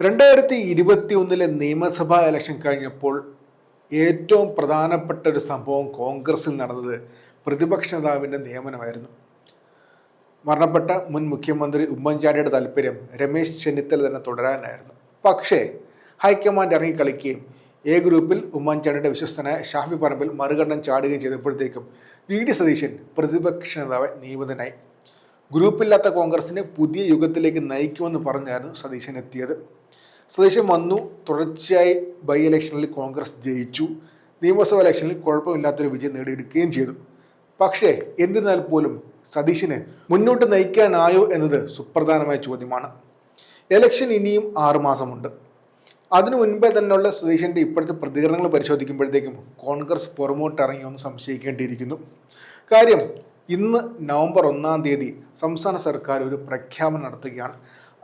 രണ്ടായിരത്തി ഇരുപത്തി ഒന്നിലെ നിയമസഭാ ഇലക്ഷൻ കഴിഞ്ഞപ്പോൾ ഏറ്റവും പ്രധാനപ്പെട്ട ഒരു സംഭവം കോൺഗ്രസിൽ നടന്നത് പ്രതിപക്ഷ നേതാവിന്റെ നിയമനമായിരുന്നു. മരണപ്പെട്ട മുൻ മുഖ്യമന്ത്രി ഉമ്മൻചാണ്ടിയുടെ താല്പര്യം രമേശ് ചെന്നിത്തല തന്നെ തുടരാനായിരുന്നു. പക്ഷേ ഹൈക്കമാൻഡ് ഇറങ്ങി കളിക്കുകയും എ ഗ്രൂപ്പിൽ ഉമ്മൻചാണ്ടിയുടെ വിശ്വസ്തനായ ഷാഫി പറമ്പിൽ മറുകണ്ഠം ചാടുകയും ചെയ്തപ്പോഴത്തേക്കും വി ഡി സതീശൻ പ്രതിപക്ഷ നേതാവ് നിയമിതനായി ഗ്രൂപ്പില്ലാത്ത കോൺഗ്രസിനെ പുതിയ യുഗത്തിലേക്ക് നയിക്കുമെന്ന് പറഞ്ഞായിരുന്നു സതീശൻ എത്തിയത്. സതീശൻ വന്നു. തുടർച്ചയായി ബൈ ഇലക്ഷനിൽ കോൺഗ്രസ് ജയിച്ചു. നിയമസഭാ ഇലക്ഷനിൽ കുഴപ്പമില്ലാത്തൊരു വിജയം നേടിയെടുക്കുകയും ചെയ്തു. പക്ഷേ എന്നിരുന്നാൽ പോലും സതീശിനെ മുന്നോട്ട് നയിക്കാനായോ എന്നത് സുപ്രധാനമായ ചോദ്യമാണ്. ഇലക്ഷൻ ഇനിയും ആറുമാസമുണ്ട് അതിനു മുൻപേ തന്നെയുള്ള സതീശന്റെ ഇപ്പോഴത്തെ പ്രതികരണങ്ങൾ പരിശോധിക്കുമ്പോഴത്തേക്കും കോൺഗ്രസ് പുറമോട്ടിറങ്ങിയോ എന്ന് സംശയിക്കേണ്ടിയിരിക്കുന്നു. കാര്യം ഇന്ന് നവംബർ ഒന്നാം തീയതി സംസ്ഥാന സർക്കാർ ഒരു പ്രഖ്യാപനം നടത്തുകയാണ്.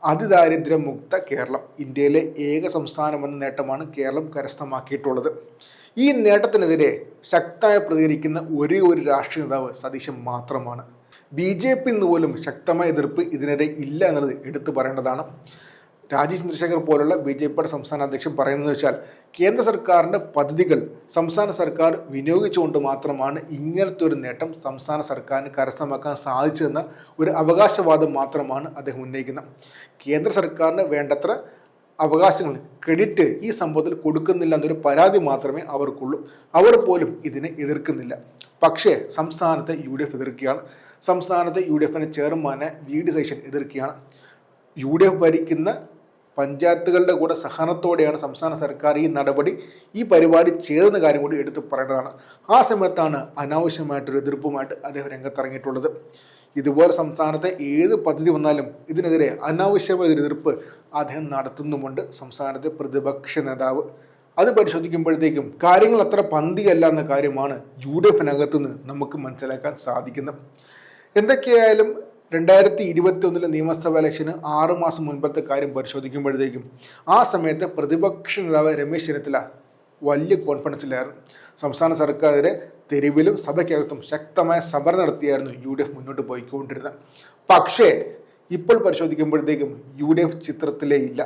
അതിദാരിദ്ര്യമുക്ത കേരളം. ഇന്ത്യയിലെ ഏക സംസ്ഥാനമെന്ന നേട്ടമാണ് കേരളം കരസ്ഥമാക്കിയിട്ടുള്ളത്. ഈ നേട്ടത്തിനെതിരെ ശക്തമായി പ്രതികരിക്കുന്ന ഒരേ ഒരു രാഷ്ട്രീയ നേതാവ് സതീശൻ മാത്രമാണ്. ബി ജെ പി പോലും ശക്തമായ എതിർപ്പ് ഇതിനെതിരെ ഇല്ല എന്നുള്ളത് എടുത്തു പറയേണ്ടതാണ്. രാജീവ് ചന്ദ്രശേഖർ പോലുള്ള ബി ജെ പിയുടെ സംസ്ഥാന അധ്യക്ഷൻ പറയുന്നത് വെച്ചാൽ കേന്ദ്ര സർക്കാരിന്റെ പദ്ധതികൾ സംസ്ഥാന സർക്കാർ വിനിയോഗിച്ചുകൊണ്ട് മാത്രമാണ് ഇങ്ങനത്തെ ഒരു നേട്ടം സംസ്ഥാന സർക്കാരിന് കരസ്ഥമാക്കാൻ സാധിച്ചതെന്ന ഒരു അവകാശവാദം മാത്രമാണ് അദ്ദേഹം ഉന്നയിക്കുന്നത്. കേന്ദ്ര സർക്കാരിന് വേണ്ടത്ര അവകാശങ്ങൾ ക്രെഡിറ്റ് ഈ സംഭവത്തിൽ കൊടുക്കുന്നില്ല എന്നൊരു പരാതി മാത്രമേ അവർക്കുള്ളൂ. അവർ പോലും ഇതിനെ എതിർക്കുന്നില്ല. പക്ഷേ സംസ്ഥാനത്തെ യു ഡി എഫ് എതിർക്കുകയാണ്. സംസ്ഥാനത്തെ യു ഡി എഫിന്റെ ചെയർമാനെ വി ഡി സൈഷൻ എതിർക്കുകയാണ്. യു ഡി എഫ് ഭരിക്കുന്ന പഞ്ചായത്തുകളുടെ കൂടെ സഹനത്തോടെയാണ് സംസ്ഥാന സർക്കാർ ഈ നടപടി ഈ പരിപാടി ചേർന്ന കാര്യം കൂടി എടുത്തു പറയേണ്ടതാണ്. ആ സമയത്താണ് അനാവശ്യമായിട്ടൊരു എതിർപ്പുമായിട്ട് അദ്ദേഹം രംഗത്തിറങ്ങിയിട്ടുള്ളത്. ഇതുപോലെ സംസ്ഥാനത്തെ ഏത് പദ്ധതി വന്നാലും ഇതിനെതിരെ അനാവശ്യമായ ഒരു എതിർപ്പ് അദ്ദേഹം നടത്തുന്നുമുണ്ട് സംസ്ഥാനത്തെ പ്രതിപക്ഷ നേതാവ്. അത് പരിശോധിക്കുമ്പോഴത്തേക്കും കാര്യങ്ങൾ അത്ര പന്തിയല്ല എന്ന കാര്യമാണ് യു ഡി എഫിനകത്തുനിന്ന് നമുക്ക് മനസ്സിലാക്കാൻ സാധിക്കുന്നത്. എന്തൊക്കെയായാലും രണ്ടായിരത്തി ഇരുപത്തി ഒന്നിലെ നിയമസഭാ ഇലക്ഷന് ആറു മാസം മുൻപത്തെ കാര്യം പരിശോധിക്കുമ്പോഴത്തേക്കും ആ സമയത്ത് പ്രതിപക്ഷ നേതാവ് രമേശ് ചെന്നിത്തല വലിയ കോൺഫിഡൻസിലായിരുന്നു സംസ്ഥാന സർക്കാരിനെ തെരുവിലും സഭയ്ക്കകത്തും ശക്തമായ സമരം നടത്തിയായിരുന്നു യു ഡി എഫ് മുന്നോട്ട് പോയിക്കൊണ്ടിരുന്നത്. പക്ഷേ ഇപ്പോൾ പരിശോധിക്കുമ്പോഴത്തേക്കും യു ഡി എഫ് ചിത്രത്തിലേ ഇല്ല.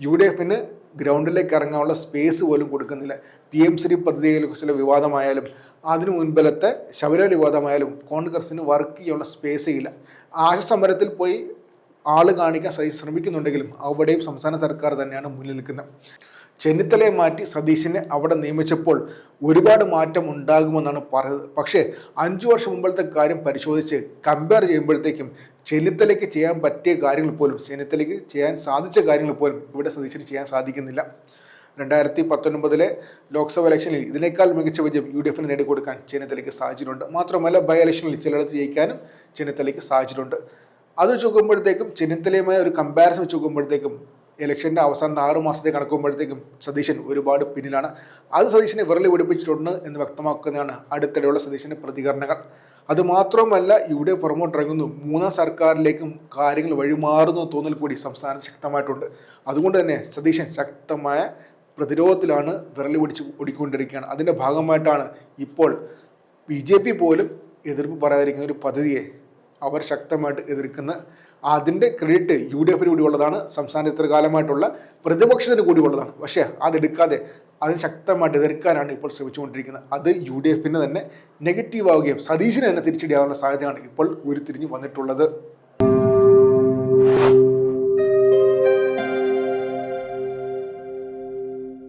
യു ഡി എഫിന് ഗ്രൗണ്ടിലേക്ക് ഇറങ്ങാനുള്ള സ്പേസ് പോലും കൊടുക്കുന്നില്ല. പി എം ശ്രീ പദ്ധതിയെക്കുറിച്ചുള്ള വിവാദമായാലും അതിനു മുൻപിലത്തെ ശബരിമല വിവാദമായാലും കോൺഗ്രസിന് വർക്ക് ചെയ്യാനുള്ള സ്പേസേ ഇല്ല. ആശ സമരത്തിൽ പോയി ആൾ കാണിക്കാൻ സതീശ് ശ്രമിക്കുന്നുണ്ടെങ്കിലും അവിടെയും സംസ്ഥാന സർക്കാർ തന്നെയാണ് മുന്നിൽ നിൽക്കുന്നത്. ചെന്നിത്തലയെ മാറ്റി സതീശിനെ അവിടെ നിയമിച്ചപ്പോൾ ഒരുപാട് മാറ്റം ഉണ്ടാകുമെന്നാണ് പറയുന്നത് പക്ഷേ അഞ്ചു വർഷം മുമ്പത്തെ കാര്യം പരിശോധിച്ച് കമ്പയർ ചെയ്യുമ്പോഴത്തേക്കും ചെന്നിത്തലയ്ക്ക് ചെയ്യാൻ പറ്റിയ കാര്യങ്ങൾ പോലും ചെന്നിത്തലയ്ക്ക് ചെയ്യാൻ സാധിച്ച കാര്യങ്ങൾ പോലും ഇവിടെ സതീശിന് ചെയ്യാൻ സാധിക്കുന്നില്ല. രണ്ടായിരത്തി പത്തൊൻപതിലെ ലോക്സഭ ഇലക്ഷനിൽ ഇതിനേക്കാൾ മികച്ച വിജയം യു ഡി എഫിന് നേടിക്കൊടുക്കാൻ ചെന്നിത്തലയ്ക്ക് സാഹചര്യമുണ്ട്. മാത്രമല്ല ബൈ ഇലക്ഷനിൽ ചിലയിടത്ത് ജയിക്കാനും ചെന്നിത്തലയ്ക്ക് സാഹചര്യമുണ്ട്. അത് വെച്ച് നോക്കുമ്പോഴത്തേക്കും ചെന്നിത്തലയുമായ ഒരു കമ്പാരിസൺ വെച്ച് നോക്കുമ്പോഴത്തേക്കും ഇലക്ഷന്റെ അവസാനത്തെ ആറ് മാസത്തെ കണക്കുമ്പോഴത്തേക്കും സതീശൻ ഒരുപാട് പിന്നിലാണ്. അത് സതീശനെ വിരളി പിടിപ്പിച്ചിട്ടുണ്ട് എന്ന് വ്യക്തമാക്കുന്നതാണ് അടുത്തിടെയുള്ള സതീശന്റെ പ്രതികരണങ്ങൾ. അതുമാത്രമല്ല ഇവിടെ പുറമോട്ടിറങ്ങുന്നു മൂന്നാം സർക്കാരിലേക്കും കാര്യങ്ങൾ വഴിമാറുന്നു തോന്നൽ കൂടി സംസ്ഥാനം ശക്തമായിട്ടുണ്ട്. അതുകൊണ്ട് തന്നെ സതീശൻ ശക്തമായ പ്രതിരോധത്തിലാണ് വിരളി പിടിച്ച് ഓടിക്കൊണ്ടിരിക്കുകയാണ്. അതിന്റെ ഭാഗമായിട്ടാണ് ഇപ്പോൾ ബി ജെ പി പോലും എതിർപ്പ് പറയാതിരിക്കുന്ന ഒരു പദ്ധതിയെ അവർ ശക്തമായിട്ട് എതിർക്കുന്ന അതിന്റെ ക്രെഡിറ്റ് യു ഡി എഫിന് കൂടിയുള്ളതാണ്. സംസ്ഥാനത്ത് ഇത്ര കാലമായിട്ടുള്ള പ്രതിപക്ഷത്തിന് കൂടിയുള്ളതാണ്. പക്ഷേ അതെടുക്കാതെ അതിന് ശക്തമായിട്ട് എതിർക്കാനാണ് ഇപ്പോൾ ശ്രമിച്ചുകൊണ്ടിരിക്കുന്നത്. അത് യു ഡി എഫിന് തന്നെ നെഗറ്റീവ് ആവുകയും സതീശിന് തന്നെ തിരിച്ചടിയാവുന്ന സാധ്യതയാണ് ഇപ്പോൾ ഉരുത്തിരിഞ്ഞ് വന്നിട്ടുള്ളത്.